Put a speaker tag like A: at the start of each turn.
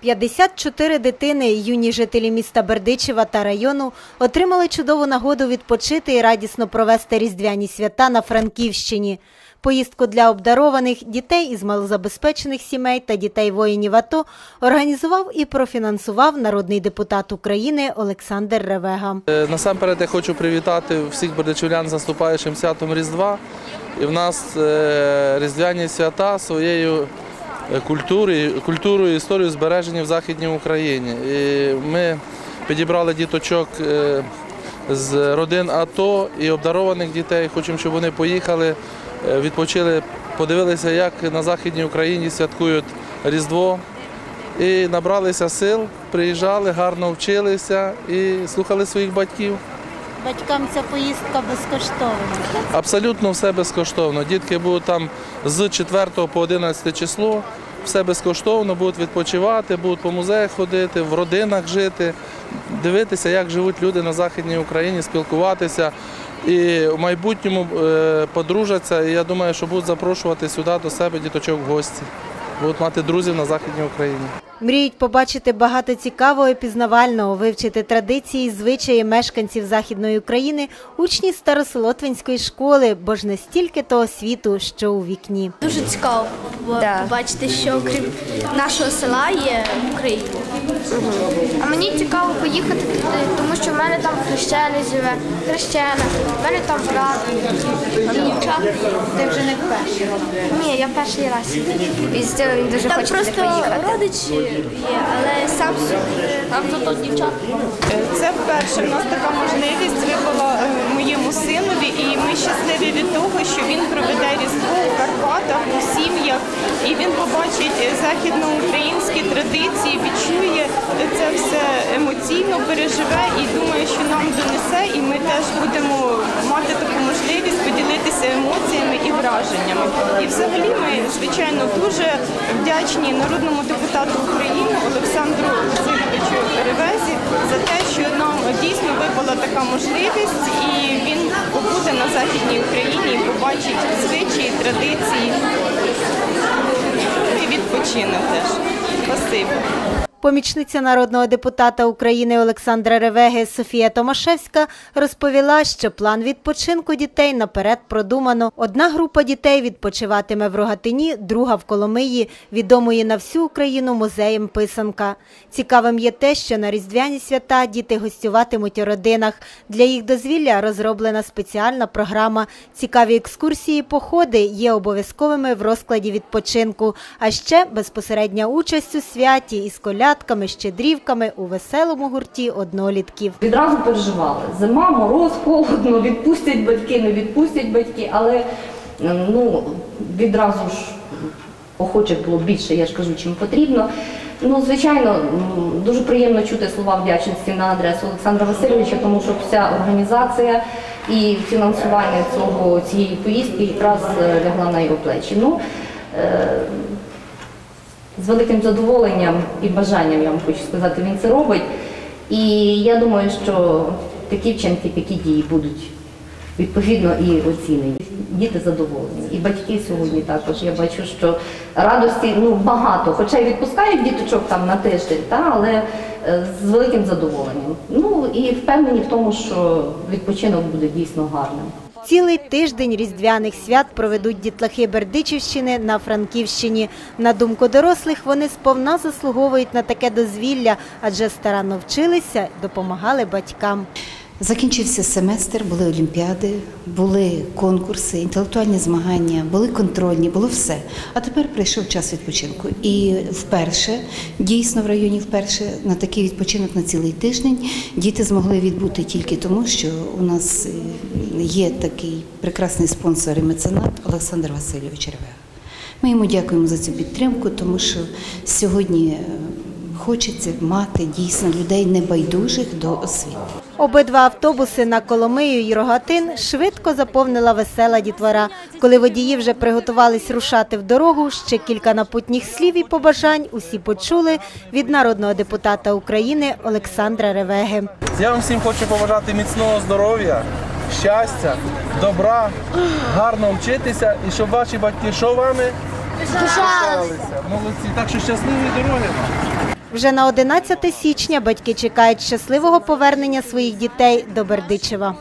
A: 54 дитини, юні жителі міста Бердичева та району отримали чудову нагоду відпочити і радісно провести різдвяні свята на Франківщині. Поїздку для обдарованих дітей із малозабезпечених сімей та дітей воїнів АТО організував і профінансував народний депутат України Олександр Ревега.
B: Е, Насамперед я хочу привітати всіх бердичівлян з наступаючим святом Різдва. І в нас е, різдвяні свята своєю культурою, культурою і історією збережені в Західній Україні. І ми підібрали діточок е, з родин АТО і обдарованих дітей. Хочемо, щоб вони поїхали, е, відпочили, подивилися, як на Західній Україні святкують Різдво. І набралися сил, приїжджали, гарно вчилися і слухали своїх батьків.
A: Батькам ця поїздка безкоштовна.
B: Абсолютно все безкоштовно. Дітки будуть там з 4 по 11 число, все безкоштовно, будуть відпочивати, будуть по музеях ходити, в родинах жити, дивитися, як живуть люди на Західній Україні, спілкуватися. І в майбутньому е, подружаться. І я думаю, що будуть запрошувати сюди до себе діточок в гості. Будуть мати друзів на Західній Україні.
A: Мріють побачити багато цікавого і пізнавального, вивчити традиції і звичаї мешканців Західної України, учні Староселотвинської школи, бо ж не стільки того світу, що у вікні.
C: Дуже цікаво
D: Да.
C: побачити, що крім нашого села є Україна. А мені цікаво поїхати туди, тому що в мене там хрещений живе, хрещена, в мене там брат, дівчат.
D: Ти вже не вперше.
C: Ні, я перший раз.
D: І з цього він дуже
C: Там
D: хоче
C: просто
D: поїхати.
C: родичі є, але сам там зато дівчат.
E: Це вперше в нас така можливість випала е, моєму синові, і ми щасливі від того, що він проведе різдво у Карпатах, у і він побачить західноукраїнські традиції, відчує це все емоційно, переживе і думаю, що нам донесе, і ми теж будемо мати таку можливість поділитися емоціями і враженнями. І взагалі ми, звичайно, дуже вдячні народному депутату України Олександру Васильовичу Перевезі за те, що нам дійсно випала така можливість, і він побуде на Західній Україні і побачить звичаї, традиції і теж. Спасибо.
A: Помічниця народного депутата України Олександра Ревеги Софія Томашевська розповіла, що план відпочинку дітей наперед продумано. Одна група дітей відпочиватиме в Рогатині, друга в Коломиї, відомої на всю Україну музеєм писанка. Цікавим є те, що на різдвяні свята діти гостюватимуть у родинах. Для їх дозвілля розроблена спеціальна програма. Цікаві екскурсії, походи є обов'язковими в розкладі відпочинку. А ще безпосередня участь у святі із колядками, щедрівками у веселому гурті однолітків.
F: Відразу переживали. Зима, мороз, холодно, відпустять батьки, не відпустять батьки, але ну, відразу ж охочих було більше, я ж кажу, чим потрібно. Ну, звичайно, дуже приємно чути слова вдячності на адресу Олександра Васильовича, тому що вся організація і фінансування цього, цієї поїздки якраз е, лягла на його плечі. Ну, е, з великим задоволенням і бажанням, я вам хочу сказати, він це робить. І я думаю, що такі вчинки, такі дії будуть відповідно і оцінені. Діти задоволені. І батьки сьогодні також. Я бачу, що радості ну, багато, хоча й відпускають діточок там на тиждень, та, але е, з великим задоволенням. Ну і впевнені в тому, що відпочинок буде дійсно гарним.
A: Цілий тиждень різдвяних свят проведуть дітлахи Бердичівщини на Франківщині. На думку дорослих, вони сповна заслуговують на таке дозвілля, адже старанно вчилися, допомагали батькам.
G: Закінчився семестр, були олімпіади, були конкурси, інтелектуальні змагання, були контрольні, було все. А тепер прийшов час відпочинку. І вперше, дійсно в районі вперше, на такий відпочинок на цілий тиждень діти змогли відбути тільки тому, що у нас е, є такий прекрасний спонсор і меценат Олександр Васильович Ревега. Ми йому дякуємо за цю підтримку, тому що сьогодні е, хочеться мати дійсно людей небайдужих до освіти.
A: Обидва автобуси на Коломию і Рогатин швидко заповнила весела дітвора. Коли водії вже приготувались рушати в дорогу, ще кілька напутніх слів і побажань усі почули від народного депутата України Олександра Ревеги.
B: Я вам всім хочу побажати міцного здоров'я, щастя, добра, гарно вчитися і щоб ваші батьки що вами? Пишалися. Молодці. Так що щасливі дороги. вам.
A: Вже на 11 січня батьки чекають щасливого повернення своїх дітей до Бердичева.